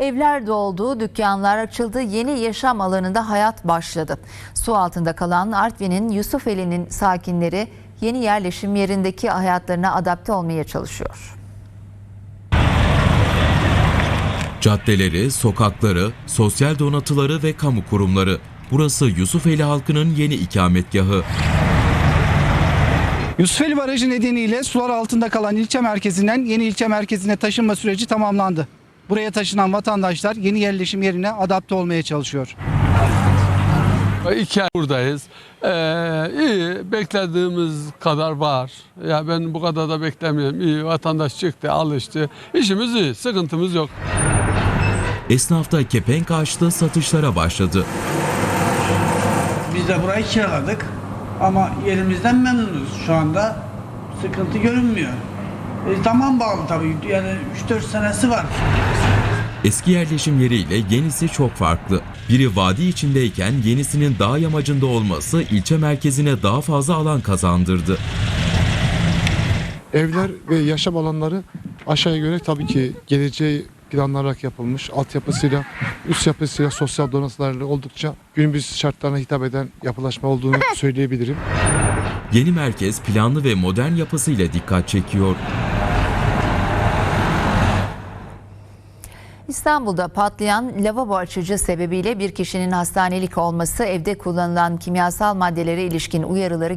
Evler doldu, dükkanlar açıldı, yeni yaşam alanında hayat başladı. Su altında kalan Artvin'in Yusufeli'nin sakinleri yeni yerleşim yerindeki hayatlarına adapte olmaya çalışıyor. Caddeleri, sokakları, sosyal donatıları ve kamu kurumları. Burası Yusufeli halkının yeni ikametgahı. Yusufeli Barajı nedeniyle sular altında kalan ilçe merkezinden yeni ilçe merkezine taşınma süreci tamamlandı. Buraya taşınan vatandaşlar yeni yerleşim yerine adapte olmaya çalışıyor. İki ay buradayız. Ee, iyi, beklediğimiz kadar var. Ya ben bu kadar da beklemiyorum. İyi, vatandaş çıktı, alıştı. İşimiz iyi, sıkıntımız yok. Esnafta kepenk açtı, satışlara başladı. Biz de burayı kiraladık ama yerimizden memnunuz şu anda. Sıkıntı görünmüyor. E, zaman bağlı tabii yani 3-4 senesi var. Eski yerleşim yeriyle yenisi çok farklı. Biri vadi içindeyken yenisinin dağ yamacında olması ilçe merkezine daha fazla alan kazandırdı. Evler ve yaşam alanları aşağıya göre tabii ki geleceği planlanarak yapılmış. Altyapısıyla, üst yapısıyla, sosyal donatılarla oldukça günümüz şartlarına hitap eden yapılaşma olduğunu söyleyebilirim. Yeni merkez planlı ve modern yapısıyla dikkat çekiyor. İstanbul'da patlayan lavabo açıcı sebebiyle bir kişinin hastanelik olması evde kullanılan kimyasal maddelere ilişkin uyarıları